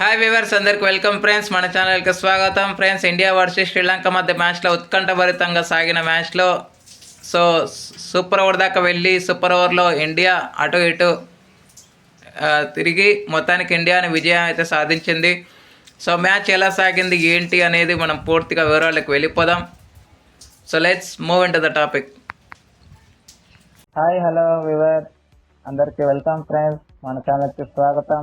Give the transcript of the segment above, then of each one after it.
Hi viewers అందరికి welcome friends మన ఛానల్కి స్వాగతం. ఫ్రెండ్స్ ఇండియా వర్సెస్ శ్రీలంక మధ్య మ్యాచ్లో ఉత్కంఠభరితంగా సాగిన మ్యాచ్లో సో సూపర్ ఓవర్ దాకా వెళ్ళి సూపర్ ఓవర్లో ఇండియా అటు ఇటు తిరిగి మొత్తానికి ఇండియాని విజయం అయితే సాధించింది. సో మ్యాచ్ ఎలా సాగింది ఏంటి అనేది మనం పూర్తిగా వివరాలకు వెళ్ళిపోదాం. So let's move in to the topic hi hello viewer అందరికీ వెల్కమ్ ఫ్రెండ్స్ మన ఛానల్కి స్వాగతం.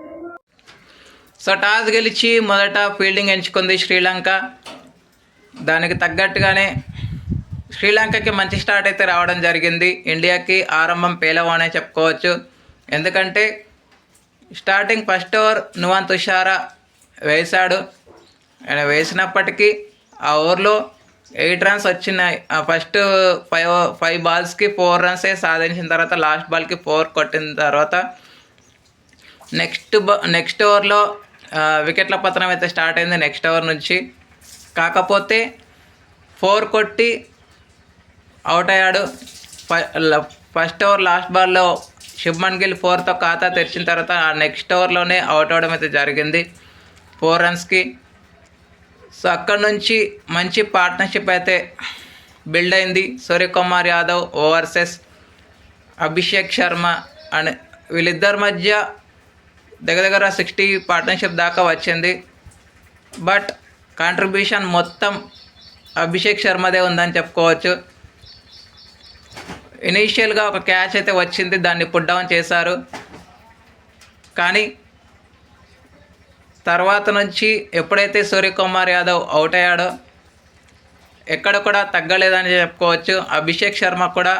సో టాస్ గెలిచి మొదట ఫీల్డింగ్ ఎంచుకుంది శ్రీలంక. దానికి తగ్గట్టుగానే శ్రీలంకకి మంచి స్టార్ట్ అయితే రావడం జరిగింది. ఇండియాకి ఆరంభం పేలవనే చెప్పుకోవచ్చు. ఎందుకంటే starting first over Nuwan Thushara వేశాడు. ఆయన వేసినప్పటికీ ఆ ఓవర్లో ఎయిట్ రన్స్ వచ్చినాయి. ఆ ఫస్ట్ ఫైవ్ ఫైవ్ బాల్స్కి ఫోర్ రన్సే సాధించిన తర్వాత లాస్ట్ బాల్కి ఫోర్ కొట్టిన తర్వాత నెక్స్ట్ బ నెక్స్ట్ ఓవర్లో వికెట్ల పతనం అయితే స్టార్ట్ అయింది నెక్స్ట్ ఓవర్ నుంచి. కాకపోతే ఫోర్ కొట్టి అవుట్ అయ్యాడు. ల- ఫస్ట్ ఓవర్ లాస్ట్ బాల్లో శుభ్మన్ గిల్ ఫోర్తో ఖాతా తెరిచిన తర్వాత ఆ నెక్స్ట్ ఓవర్లోనే అవుట్ అవడం అయితే జరిగింది ఫోర్ రన్స్కి. సో అక్కడ నుంచి మంచి పార్ట్నర్షిప్ అయితే బిల్డ్ అయింది. సూర్యకుమార్ యాదవ్ ఓవర్సెస్ అభిషేక్ శర్మ అండ్ వీళ్ళిద్దరి మధ్య దగ్గర దగ్గర సిక్స్టీ పార్ట్నర్షిప్ దాకా వచ్చింది. బట్ కాంట్రిబ్యూషన్ మొత్తం అభిషేక్ శర్మదే ఉందని చెప్పుకోవచ్చు. ఇనీషియల్గా ఒక క్యాచ్ అయితే వచ్చింది దాన్ని పుట్ డౌన్ చేశారు. కానీ తర్వాత నుంచి ఎప్పుడైతే సూర్యకుమార్ యాదవ్ అవుట్ అయ్యాడో ఎక్కడ కూడా తగ్గలేదని చెప్పుకోవచ్చు. అభిషేక్ శర్మ కూడా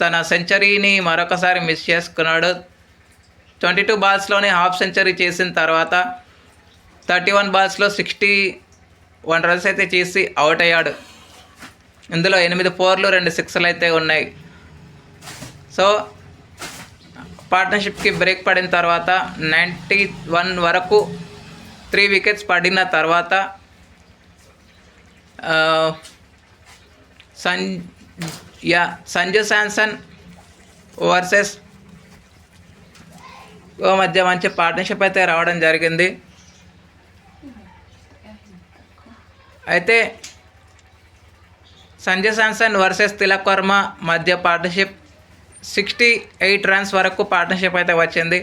తన సెంచరీని మరొకసారి మిస్ చేసుకున్నాడు. ట్వంటీ టూ బాల్స్లోనే హాఫ్ సెంచరీ చేసిన తర్వాత థర్టీ వన్ బాల్స్లో సిక్స్టీ వన్ రన్స్ అయితే చేసి అవుట్ అయ్యాడు. ఇందులో ఎనిమిది ఫోర్లు రెండు సిక్స్లు అయితే ఉన్నాయి. సో పార్ట్నర్షిప్కి బ్రేక్ పడిన తర్వాత నైంటీ వన్ వరకు త్రీ వికెట్స్ పడిన తర్వాత ఆ, సన్ యా సంజు శాంసన్ వర్సెస్ మధ్య మంచి పార్ట్నర్షిప్ అయితే రావడం జరిగింది. అయితే సంజయ్ శాంసన్ వర్సెస్ తిలక్ వర్మ మధ్య పార్ట్నర్షిప్ సిక్స్టీ ఎయిట్ రన్స్ వరకు పార్ట్నర్షిప్ అయితే వచ్చింది.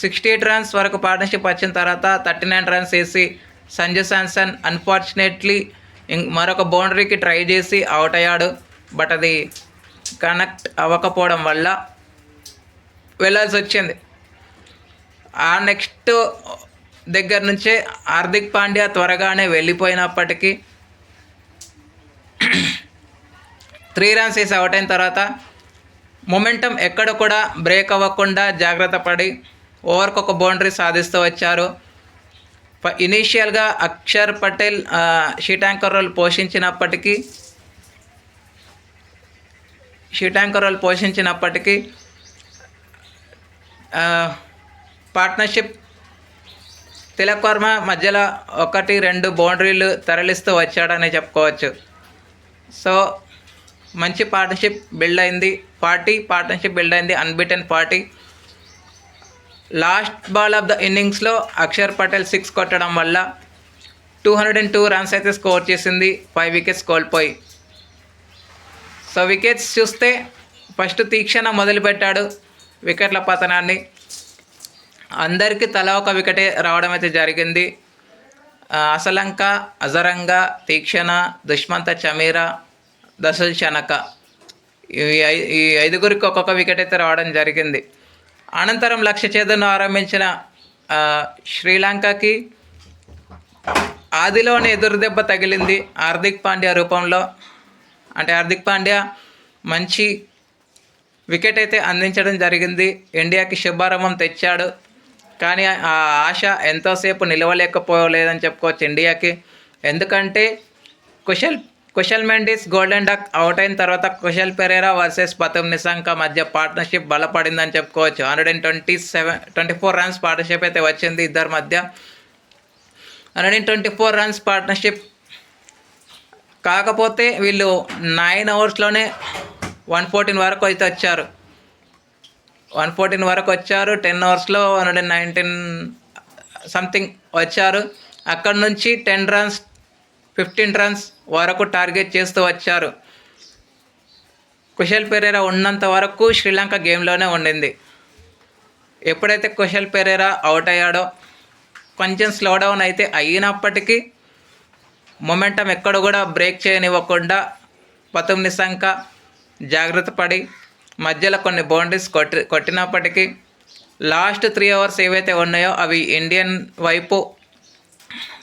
సిక్స్టీ ఎయిట్ రన్స్ వరకు పార్ట్నర్షిప్ వచ్చిన తర్వాత థర్టీ నైన్ రన్స్ వేసి సంజయ్ శాంసన్ అన్ఫార్చునేట్లీ మరొక బౌండరీకి ట్రై చేసి అవుట్ అయ్యాడు. బట్ అది కనెక్ట్ అవ్వకపోవడం వల్ల వెళ్ళాల్సి వచ్చింది. ఆ నెక్స్ట్ దగ్గర నుంచే హార్దిక్ పాండ్యా త్వరగానే వెళ్ళిపోయినప్పటికీ త్రీ రన్స్ వేసి అవుట్ అయిన తర్వాత మొమెంటం ఎక్కడ కూడా బ్రేక్ అవ్వకుండా జాగ్రత్త పడి ఓవర్కి ఒక బౌండరీ సాధిస్తూ వచ్చారు. ఇనీషియల్గా Axar Patel sheet anchor role పోషించినప్పటికీ sheet anchor role పోషించినప్పటికీ పార్ట్నర్షిప్ తిలక్ వర్మ మధ్యలో ఒకటి రెండు బౌండరీలు తరలిస్తూ వచ్చాడని చెప్పుకోవచ్చు. సో మంచి పార్ట్నర్షిప్ బిల్డ్ అయింది. పార్టీ పార్ట్నర్షిప్ బిల్డ్ అయింది. Unbeaten party. Last ball of the ఇన్నింగ్స్లో అక్షర్ పటేల్ సిక్స్ కొట్టడం వల్ల two hundred and two runs అయితే స్కోర్ చేసింది. ఫైవ్ వికెట్స్ కోల్పోయి. సో వికెట్స్ చూస్తే ఫస్ట్ తీక్షణ మొదలుపెట్టాడు వికెట్ల పతనాన్ని. అందరికీ తల ఒక వికెటే రావడం అయితే జరిగింది అసలంక అజరంగ తీక్షణ దుష్మంత చమీరా దశల్ శనక. ఈ ఐ- ఈ ఐదుగురికి ఒక్కొక్క వికెట్ అయితే రావడం జరిగింది. అనంతరం లక్ష్య ఛేదను ఆరంభించిన శ్రీలంకకి ఆదిలోనే ఎదురుదెబ్బ తగిలింది హార్దిక్ పాండ్యా రూపంలో. అంటే హార్దిక్ పాండ్యా మంచి వికెట్ అయితే అందించడం జరిగింది. ఇండియాకి శుభారంభం తెచ్చాడు. కానీ ఆ ఆశ ఎంతోసేపు నిలవలేకపోలేదని చెప్పుకోవచ్చు ఇండియాకి. ఎందుకంటే Kusal Kusal Mendis golden duck out అయిన తర్వాత కుశల్ పెరేరా వర్సెస్ పతం నిశాంక మధ్య పార్ట్నర్షిప్ బలపడిందని చెప్పుకోవచ్చు. Hundred and twenty seven twenty four runs partnership అయితే వచ్చింది ఇద్దరి మధ్య. Hundred and twenty four runs partnership కాకపోతే వీళ్ళు నైన్ అవర్స్లోనే వన్ ఫోర్టీన్ వరకు అయితే వచ్చారు. వన్ ఫోర్టీన్ వరకు వచ్చారు టెన్ అవర్స్లో హండ్రెడ్ నైన్టీన్ సంథింగ్ వచ్చారు. అక్కడ నుంచి టెన్ రన్స్ ఫిఫ్టీన్ రన్స్ వరకు టార్గెట్ చేస్తూ వచ్చారు. కుశల్ పెరేరా ఉన్నంత వరకు శ్రీలంక గేమ్లోనే ఉండింది. ఎప్పుడైతే కుశల్ పెరేరా అవుట్ అయ్యాడో కొంచెం స్లో డౌన్ అయితే అయినప్పటికీ మొమెంటం ఎక్కడ కూడా బ్రేక్ చేయనివ్వకుండా పతుమ్ నిశంక జాగ్రత్త పడి మధ్యలో కొన్ని బౌండరీస్ కొట్టి కొట్టినప్పటికీ లాస్ట్ త్రీ అవర్స్ ఏవైతే ఉన్నాయో అవి ఇండియన్ వైపు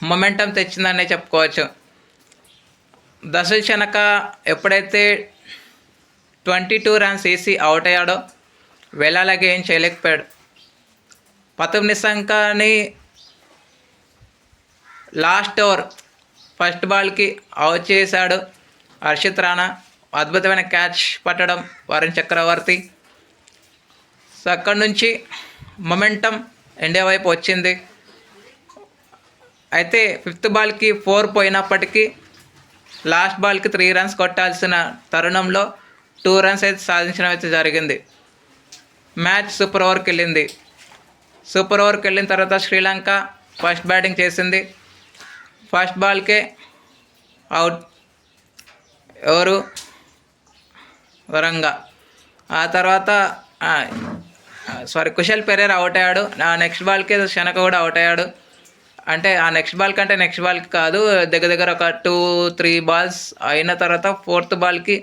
మొమెంటం తెచ్చిందనే చెప్పుకోవచ్చు. దశల్ శనక ఎప్పుడైతే ట్వంటీ టూ రన్స్ వేసి అవుట్ అయ్యాడో వెళ్ళాలగే ఏం చేయలేకపోయాడు. పతం నిశంకని లాస్ట్ ఓవర్ ఫస్ట్ బాల్కి అవుట్ చేశాడు హర్షిత్ రాణా. అద్భుతమైన క్యాచ్ పట్టడం వరుణ్ చక్రవర్తి. సో అక్కడి నుంచి మొమెంటం ఇండియా వైపు వచ్చింది. అయితే ఫిఫ్త్ బాల్కి ఫోర్ పోయినప్పటికీ లాస్ట్ బాల్కి త్రీ రన్స్ కొట్టాల్సిన తరుణంలో టూ రన్స్ అయితే సాధించడం అయితే జరిగింది. మ్యాచ్ సూపర్ ఓవర్కి వెళ్ళింది. సూపర్ ఓవర్కి వెళ్ళిన తర్వాత శ్రీలంక ఫస్ట్ బ్యాటింగ్ చేసింది. ఫస్ట్ బాల్కే అవుట్ ఎవరు? వరంగా. ఆ తర్వాత సారీ కుశల్ పెరేర్ అవుట్ అయ్యాడు. ఆ నెక్స్ట్ బాల్కి శనక కూడా అవుట్ అయ్యాడు. అంటే ఆ నెక్స్ట్ బాల్ కంటే నెక్స్ట్ బాల్కి కాదు దగ్గర దగ్గర ఒక టూ త్రీ బాల్స్ అయిన తర్వాత ఫోర్త్ బాల్కి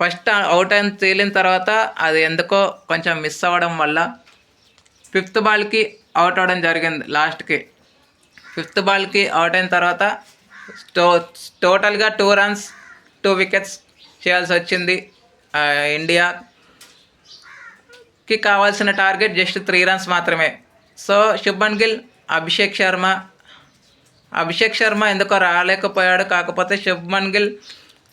ఫస్ట్ అవుట్ అయిన తేలిన తర్వాత అది ఎందుకో కొంచెం మిస్ అవ్వడం వల్ల ఫిఫ్త్ బాల్కి అవుట్ అవ్వడం జరిగింది లాస్ట్కి ఫిఫ్త్ బాల్కి అవుట్ అయిన తర్వాత టో టోటల్గా టూ రన్స్ టూ వికెట్స్ చేయాల్సి వచ్చింది ఇండియాకి కావాల్సిన టార్గెట్ జస్ట్ త్రీ రన్స్ మాత్రమే. సో శుభన్ గిల్ అభిషేక్ శర్మ అభిషేక్ శర్మ ఎందుకో రాలేకపోయాడు. కాకపోతే శుభ్మన్ గిల్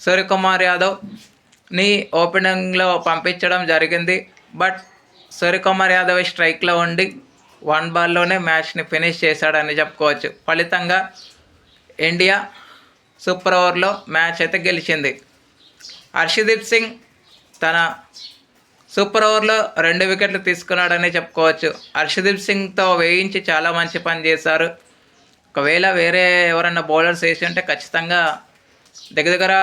సూర్యకుమార్ యాదవ్ని ఓపెనింగ్లో పంపించడం జరిగింది. బట్ సూర్యకుమార్ యాదవ్ స్ట్రైక్లో ఉండి వన్ బాల్లోనే మ్యాచ్ని ఫినిష్ చేశాడని చెప్పుకోవచ్చు. ఫలితంగా ఇండియా సూపర్ ఓవర్లో మ్యాచ్ అయితే గెలిచింది. హర్షదీప్ సింగ్ తన సూపర్ ఓవర్లో రెండు వికెట్లు తీసుకున్నాడని చెప్పుకోవచ్చు. హర్షదీప్ సింగ్తో వేయించి చాలా మంచి పని చేశారు. ఒకవేళ వేరే ఎవరైనా బౌలర్స్ వేసి ఉంటే ఖచ్చితంగా దగ్గర దగ్గర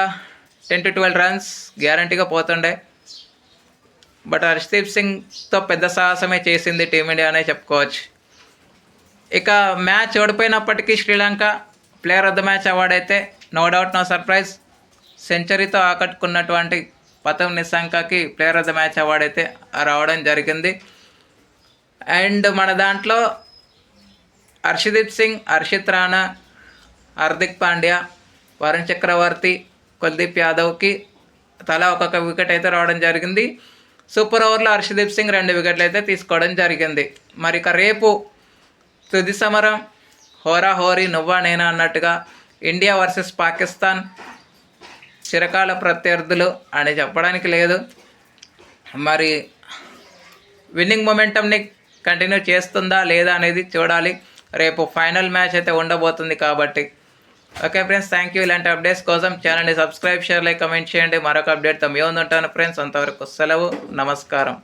టెన్ టు ట్వెల్వ్ రన్స్ గ్యారంటీగా పోతుండే. బట్ హర్షదీప్ సింగ్తో పెద్ద సాహసమే చేసింది టీమిండియా అనే చెప్పుకోవచ్చు. ఇక match ఓడిపోయినప్పటికీ Sri Lanka player of the match award అయితే నో డౌట్ నో సర్ప్రైజ్. సెంచరీతో ఆకట్టుకున్నటువంటి Pathum నిశాంకకి player of the match award అయితే రావడం జరిగింది. అండ్ మన దాంట్లో హర్షదీప్ సింగ్ హర్షిత్ రాణా హార్దిక్ పాండ్యా వరుణ్ చక్రవర్తి కుల్దీప్ యాదవ్కి తలా ఒక్కొక్క వికెట్ అయితే రావడం జరిగింది. సూపర్ ఓవర్లో హర్షదీప్ సింగ్ రెండు వికెట్లు అయితే తీసుకోవడం జరిగింది. మరి ఇక రేపు తుది సమరం హోరా హోరీ నువ్వా నేనా అన్నట్టుగా ఇండియా వర్సెస్ పాకిస్తాన్ చిరకాల ప్రత్యర్థులు అని చెప్పడానికి లేదు. మరి విన్నింగ్ మొమెంటమ్ని కంటిన్యూ చేస్తుందా లేదా అనేది చూడాలి. రేపు ఫైనల్ మ్యాచ్ అయితే ఉండబోతుంది కాబట్టి. ఓకే ఫ్రెండ్స్ థ్యాంక్ యూ ఇలాంటి అప్డేట్స్ కోసం ఛానల్ని సబ్స్క్రైబ్ షేర్ లైక్ కమెంట్ చేయండి. మరొక అప్డేట్తో మీ ఉంటాను ఫ్రెండ్స్ అంతవరకు సెలవు నమస్కారం.